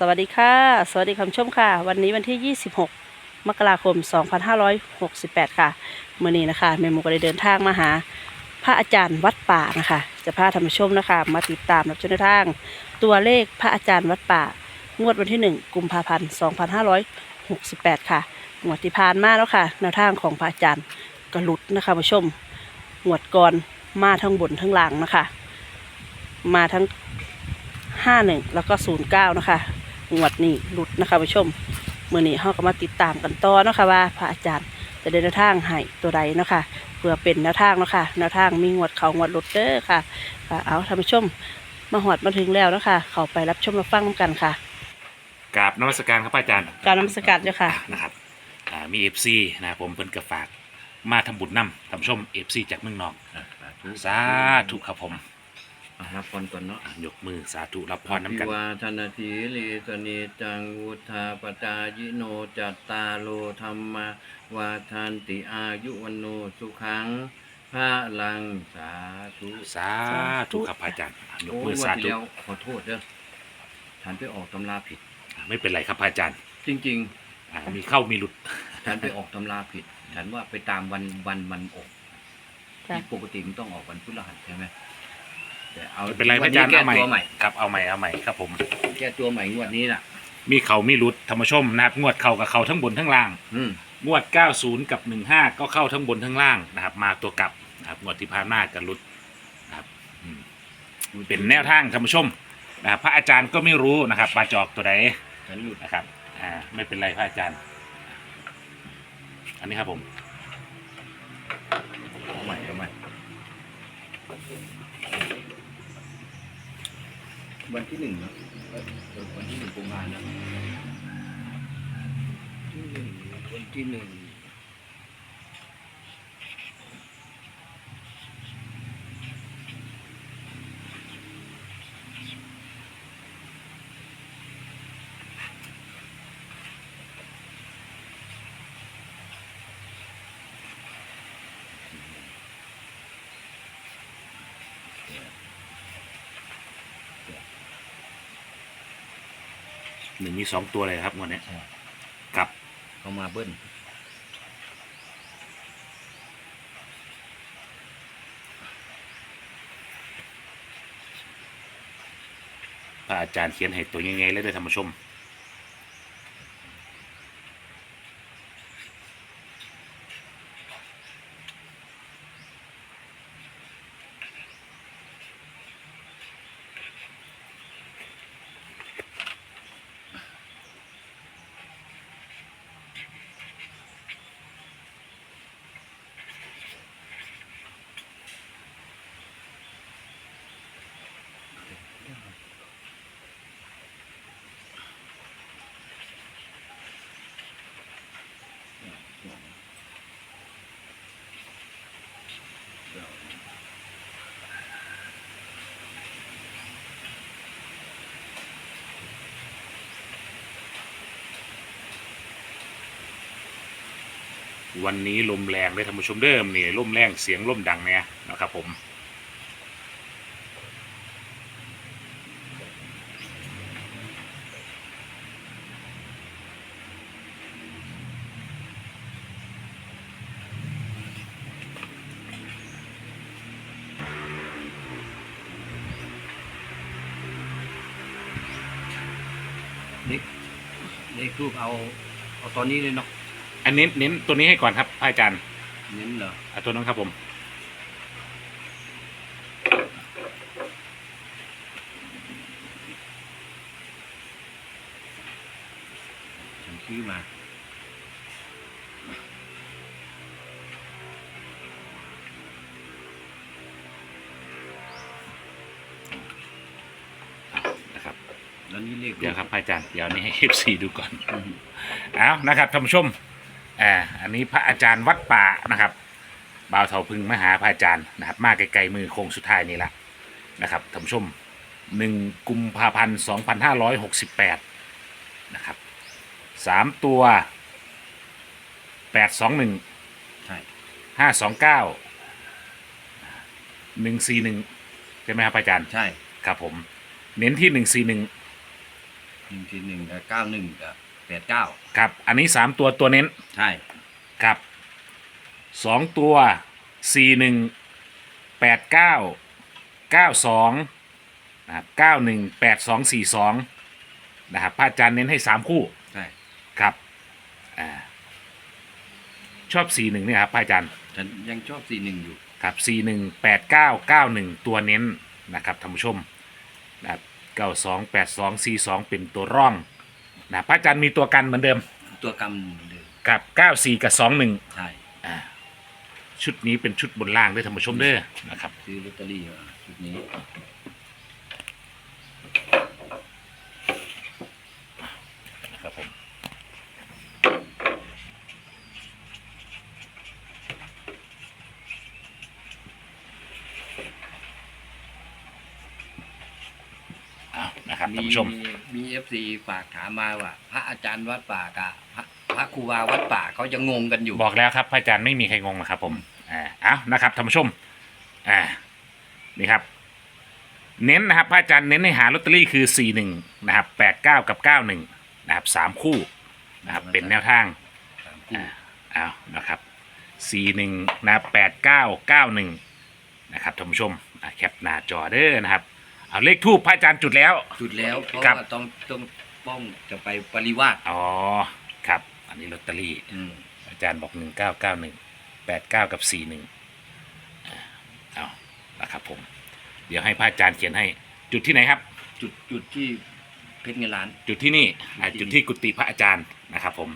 สวัสดีค่ะ สวัสดีคุณผู้ชมค่ะ วันนี้วันที่ 26 มกราคม 2568 ค่ะเมื่อนี้นะคะแม่หมูก็ได้เดินทางมาหา พระอาจารย์วัดป่านะคะ จะพาท่านผู้ชมนะคะ มาติดตามรับชมแนทาง ตัวเลขพระอาจารย์วัดป่า งวดวันที่ 1 กุมภาพันธ์ 2568 ค่ะงวดที่ผ่านมาแล้วค่ะแนวทางของพระอาจารย์กระลุดนะคะผู้ชมงวดก่อนมาทั้งบนทั้งล่างนะคะ มาทั้งห้าหนึ่งแล้วก็ศูนย์เก้านะคะ งวดนี้หลุดนะคะผู้ชมเมื่อนี้เราก็มาติดตามกันต่อเนาะคะว่าพระอาจารย์จะได้แนวทางให้ตัวใดเนาะคะเพื่อเป็นแนวทางเนาะคะแนวทางมีงวดเขางวดหลุดเด้อค่ะค่ะเอาท่านผู้ชมมาหอดมาถึงแล้วเนาะคะเขาไปรับชมรับฟังนำกันค่ะกราบนมัสการครับอาจารย์ การนมัสการเจ้าค่ะ นะครับอ่ามีเอฟซีนะครับผมเพิ่นกระฝาก มาทำบุญนำท่านผู้ชมเอฟซีจากเมืองนอกอะสาธุสาธุครับผม อะรับพรก่อนเนาะอะยกมือสาธุรับพรน้ำกันอภิวาทนาทีลีสเนจังวุธาปจายโนจัตตาโลธรรมาวาทันติอายุวันโนสุขังพระลังสาธุ สาธุครับอาจารย์อะยกโอ้มือวัสานธุที่แล้วขอโทษเด้อฉันไปออกตำราผิด อะไม่เป็นไรครับอาจารย์จริง อะมีเข้ามีหลุด ๆ ฉันไปออกตำราผิด ฉันว่าไปตามวันวันมันออกค่ะ ที่ปกติมันต้องออกวันพฤหัสใช่ไหมแต่ เอาไม่เป็นไรอาจารย์แก้เอาใหม่ตัวใหม่ครับเอาใหม่เอาใหม่ครับผมแก้ตัวใหม่งวดนี้น่ะ มีเขามีหลุดท่านผู้ชมนะครับงวดเข้ากับเขาทั้งบนทั้งล่าง อืมงวด 90 กับ 15 ก็เข้าทั้งบนทั้งล่างนะครับ มาตัวกลับนะครับงวดที่ผ่านมากับหลุดนะครับอืมเป็นแนวทางท่านผู้ชมนะครับพระอาจารย์ก็ไม่รู้นะครับมาจอกตัวใดฉันหลุดนะครับอ่าไม่เป็นไรพระอาจารย์ อันนี้ครับผม เอาใหม่เอาใหม่ วันที่หนึ่งเนอะเอ้ยเออวันที่ หนึ่งกุมภาพันธ์นะที่หนึ่งวันที่หนึ่งหนึ่งมีสองตัวเลยครับงวดเนี้ยใช่ครับเขามาเบิ้ลพระอาจารย์เขียนให้ตัวยังไงเลยเด้อท่านผู้ชม วันนี้ลมแรงเลยท่านผู้ชมเดิมนี่ลมแรงเสียงลมดังเนี่ยนะครับผมเด็กเด็กรูปเอาเอาตอนนี้เลยเนาะ อันเน้นเน้นตัวนี้ให้ก่อนครับพระอาจารย์เน้นเหรอเอาตัวนั้นครับผมฉันชี้มา นะครับ แล้วนี่เลขเดี๋ยวครับพระอาจารย์เดี๋ยวอันนี้ให้ FC ดูก่อน อืม เอานะครับท่านผู้ชม อ่าอันนี้พระอาจารย์วัดป่านะครับบ่าวเถาพึงมาหาพระอาจารย์นะครับ มาไกลๆมือโค้งสุดท้ายนี่ละนะครับท่านผู้ชมหนึ่งกุมภาพันธ์สองพันห้าร้อยหกสิบแปดนะครับสามตัวแปดสองหนึ่งใช่ห้าสองเก้าหนึ่งสี่หนึ่งใช่ไหมครับอาจารย์ใช่ครับผม เน้นที่หนึ่งสี่หนึ่งหนึ่งสี่หนึ่งกับเก้าหนึ่งกับ แปดเก้าครับอันนี้สามตัวตัวเน้นใช่ครับสองตัวสี่หนึ่งแปดเก้าเก้าสองนะครับเก้าหนึ่งแปดสองสี่สองนะครับพระอาจารย์เน้นให้สามคู่ใช่ครับอ่าชอบสี่หนึ่งเนี่ยครับพระอาจารย์ฉันยังชอบสี่หนึ่งอยู่ครับสี่หนึ่งแปดเก้าเก้าหนึ่งตัวเน้นนะครับท่านผู้ชมนะครับเก้าสองแปดสองสี่สองเป็นตัวร่อง นะพระอาจารย์มีตัวกันเหมือนเดิมตัวกำเหมือนเดิมกับเก้าสี่กับสองหนึ่งใช่อ่าชุดนี้เป็นชุดบนล่างด้วยท่านผู้ชมเด้อนะครับซื้อลอตเตอรี่มาชุดนี้ นะครับผมเอา นะครับท่านผู้ชม มีเอฟซีฝากถามมาว่า พระอาจารย์วัดป่ากับพระพระครูบาวัดป่าเขาจะงงกันอยู่ บอกแล้วครับพระอาจารย์ไม่มีใครงงนะครับผมอ่าเอานะครับท่านผู้ชมอ่านี่ครับ เน้นนะครับพระอาจารย์เน้นให้หาลอตเตอรี่คือสี่หนึ่งนะครับแปดเก้ากับเก้าหนึ่งนะครับสามคู่นะครับเป็นแนวทางสามคู่อ่าเอานะครับสี่หนึ่งนะครับแปดเก้าเก้าหนึ่งนะครับท่านผู้ชมอะแคปหน้าจอเด้อนะครับ เอาเลขทูปพระอาจารย์จุดแล้ว จุดแล้วเพราะครับ ว่าต้องต้องป้องจะไปปริวาสอ๋อครับ อันนี้ลอตเตอรี่ อืมอาจารย์บอกหนึ่งเก้าเก้าหนึ่งแปดเก้ากับสี่หนึ่งเอานะครับผม เดี๋ยวให้พระอาจารย์เขียนให้ จุดที่ไหนครับ จุดจุดที่เพชรเงินล้าน จุดที่นี่อะจุจุดดที่ ที่กุฏิพระอาจารย์นะครับ ผม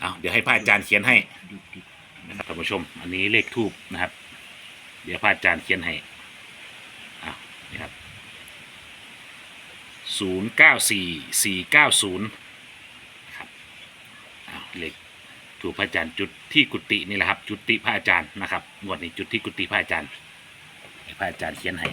เอาเดี๋ยวให้พระอาจารย์เขียนให้จุดจุดนะครับท่านผู้ชม อันนี้เลขทูบนะครับ เดี๋ยวพระอาจารย์เขียนให้อะนี่ครับ ศูนย์เก้าสี่สี่เก้าศูนย์ครับอ้าวเลขถูกพระอาจารย์จุดที่กุฏินี่แหละครับ จุดติพระอาจารย์นะครับงวดนี้จุดที่กุฏิพระอาจารย์ให้พระอาจารย์เขียนให้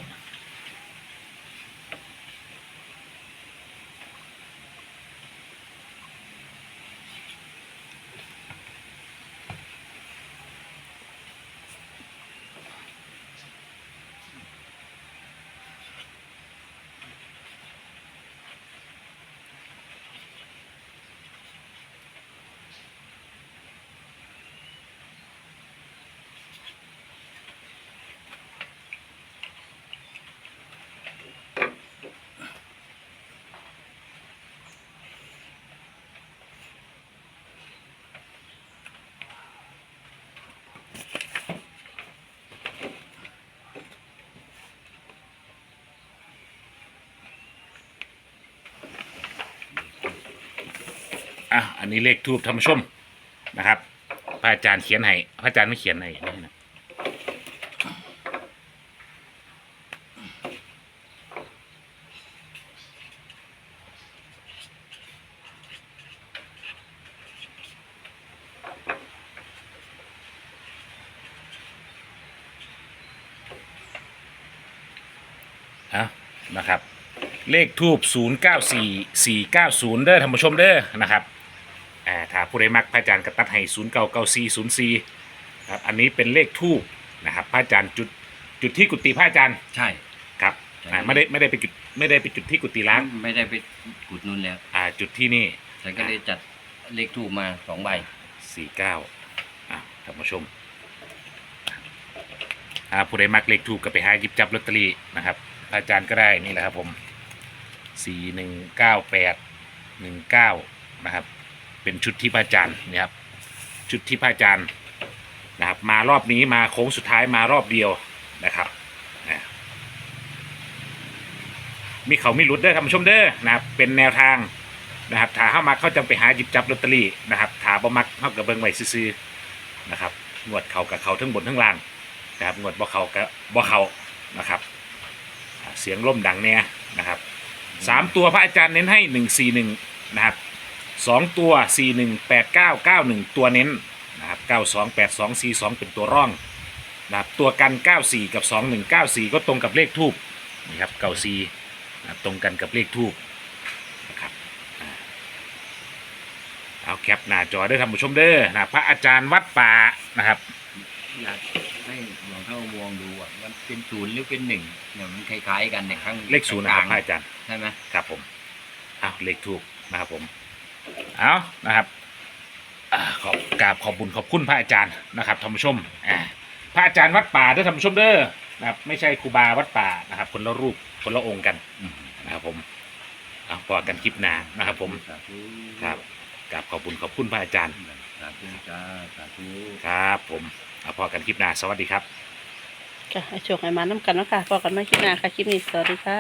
นนี้เลขทูบท่านผู้ชมนะครับพระอาจารย์เขียนให้พระอาจารย์ไม่เขียนให้นี่นะอะนะครับ เลขทูบ094 490 เด้อท่านผู้ชมเด้อนะครับ อ่าถ้าผู้ใดมักพระอาจารย์กระตัดให้ศูนย์เก้าเก้าสี่ศูนย์สี่ครับอันนี้เป็นเลขทูบนะครับพระอาจารย์จุดจุดที่กุฏิพระอาจารย์ใช่ ครับใช่อ่าไม่ได้ไม่ได้ไปจุดไม่ได้ไปจุดที่กุฏิล้างไม่ได้ไปกุดนุนแล้วอ่าจุดที่นี่ฉันก็เลยจัดเลขทูบมาสองใบสี่เก้าอ่าท่านผู้ชมอ่าผู้ใดมักเลขทูบก็ไปหาหยิบจับลอตเตอรี่นะครับพระอาจารย์ก็ได้นี่แหละครับผมสี่หนึ่งเก้าแปดหนึ่งเก้านะครับ เป็นชุดที่พระอาจารย์เนี่ยครับชุดที่พระอาจารย์นะครับมารอบนี้มาโค้งสุดท้ายมารอบเดียวนะครับนะมีเขามีรุดเด้อท่านผู้ชมเด้อนะครับเป็นแนวทางนะครับถ้าเข้ามาเขาจะไปหาหยิบจับลอตเตอรี่นะครับถ้าบ่มักเข้ากับเบิ้งไว้ซื่อๆนะครับงวดเขากับเขาทั้งบนทั้งล่างนะครับงวดบ่เขากับบ่เขานะครับเสียงร่มดังเนี่ยนะครับสามตัวพระอาจารย์เน้นให้หนึ่งสี่หนึ่งนะครับ สองตัวสี่หนึ่งแปดเก้าเก้าหนึ่งตัวเน้นนะครับเก้าสองแปดสองสี่สองเป็นตัวร่องนะครับตัวกันเก้าสี่กับสองหนึ่งเก้าสี่ก็ตรงกับเลขทูบนี่ครับเก้าสี่นะครับตรงกันกับเลขทูบนะครับอ่าเอาแคปหน้าจอได้อท่านผู้ชมเด้อนะพระอาจารย์วัดป่านะครับอยากให้ลองเข้ามองดูว่ามันเป็นศูนย์หรือเป็นหนึ่งเนี่ยมันคล้ายๆกันในข้างเลขศูนย์นะครับพระอาจารย์ใช่ไหมครับผมเอาเลขถูกนะครับผม เอานะครับอขอบกราบขอบบุญขอบคุณพระอาจารย์นะครับท่านผู้ชมอ่าพระอาจารย์วัดป่าเด้อท่านผู้ชมเด้อนะครับ ไม่ใช่ครูบาวัดป่านะครับ คนละรูปคนละองค์กันนะครับผมเอาพอกันคลิปหน้านะครับ ผมครับกราบขอบบุญขอบคุณพระอาจารย์สาธุจ้าสาธุครับ ผมเอาพอกันคลิปหน้าสวัสดีครับค่ะให้โชคให้มาน้ำกันเนาะค่ะพอกันมาคลิปหน้าค่ะ คลิปนี้สวัสดีค่ะ